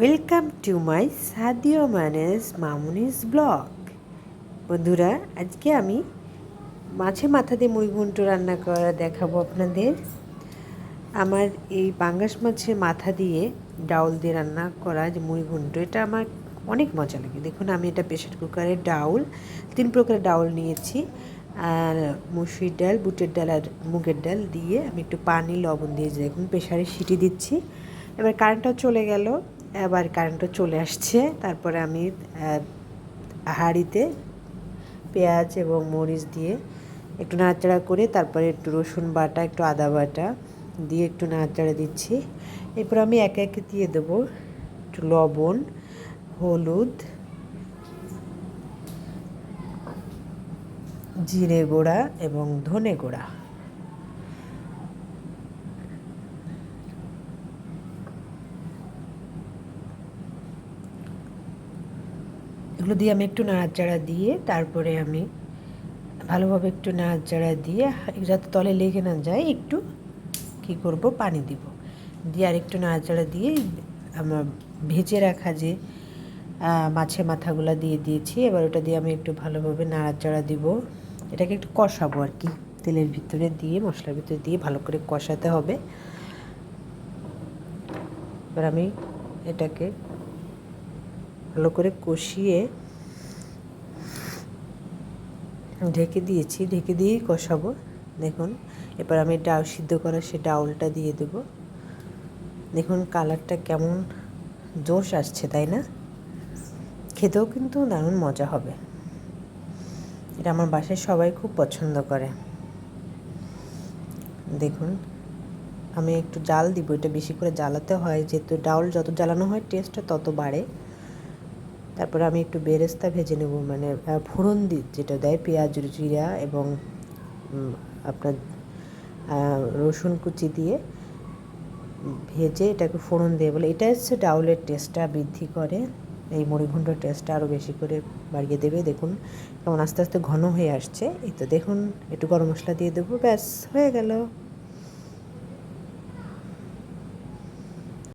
Welcome to my সাদিও ম্যানেজ মামুনিস ব্লগ বন্ধুরা, আজকে আমি মাছে মাথা দিয়ে মুড়ি ঘন্ট রান্না করা দেখাবো আপনাদের। আমার এই পাঙ্গাস মাছের মাথা দিয়ে ডাউল দিয়ে রান্না করা যে মুড়ি ঘন্ট এটা আমার অনেক মজা লাগে। দেখুন, আমি এটা প্রেশার কুকারে ডাউল, তিন প্রকারের ডাউল নিয়েছি। আর মুসুরির ডাল, বুটের ডাল আর মুগের ডাল দিয়ে আমি একটু পানি, লবণ দিয়ে দেখুন প্রেশারে সিটি দিচ্ছি। এবার কারেন্টটা চলে গেল। এবার কারেন্টও চলে আসছে। তারপরে আমি হাঁড়িতে পেঁয়াজ এবং মরিচ দিয়ে একটু নাড়াচাড়া করে তারপরে একটু রসুন বাটা, একটু আদা বাটা দিয়ে একটু নাড়াচাড়া দিচ্ছি। এরপর আমি একে একে দিয়ে দেবো একটু লবণ, হলুদ, জিরে গুঁড়া এবং ধনে গুঁড়া। এগুলো দিয়ে আমি একটু নাড়াচাড়া দিয়ে তারপরে আমি ভালোভাবে একটু নাড়াচাড়া দিয়ে যাতে তলে লেগে না যায়, একটু কী করব, পানি দিব। দিয়ে আর একটু নাড়াচাড়া দিয়ে আমার ভেজে রাখা যে মাছের মাথাগুলো দিয়ে দিয়েছি, এবার ওটা দিয়ে আমি একটু ভালোভাবে নাড়াচাড়া দিব। এটাকে একটু কষাবো আর কি, তেলের ভিতরে দিয়ে, মশলার ভিতরে দিয়ে ভালো করে কষাতে হবে। এবার আমি এটাকে ভালো করে কষিয়ে ঢেকে দিয়েছি, ঢেকে দিয়েই কষাবো। দেখুন, এবার আমি ডাউ সিদ্ধ করা সে ডাউলটা দিয়ে দেব। দেখুন, কালারটা কেমন জোশ আসছে, তাই না? খেতেও কিন্তু দারুণ মজা হবে। এটা আমার বাসায় সবাই খুব পছন্দ করে। দেখুন, আমি একটু জাল দিব, এটা বেশি করে জ্বালাতে হয়। যেহেতু ডাউল যত জ্বালানো হয় টেস্টটা তত বাড়ে। তারপরে আমি একটু বেরেস্তা ভেজে নেব মানে ফোড়ন দি, যেটা দেয় পেঁয়াজ জিরা এবং আপনার রসুন কুচি দিয়ে ভেজে এটাকে ফোড়ন দিয়ে বলে, এটা হচ্ছে ডাউলের টেস্টটা, বৃদ্ধি করে। এই মুড়িঘণ্টার টেস্টটা আরও বেশি করে বাড়িয়ে দেবে। দেখুন কেমন আস্তে আস্তে ঘন হয়ে আসছে। এই তো দেখুন, একটু গরম মশলা দিয়ে দেবো, ব্যাস, হয়ে গেল।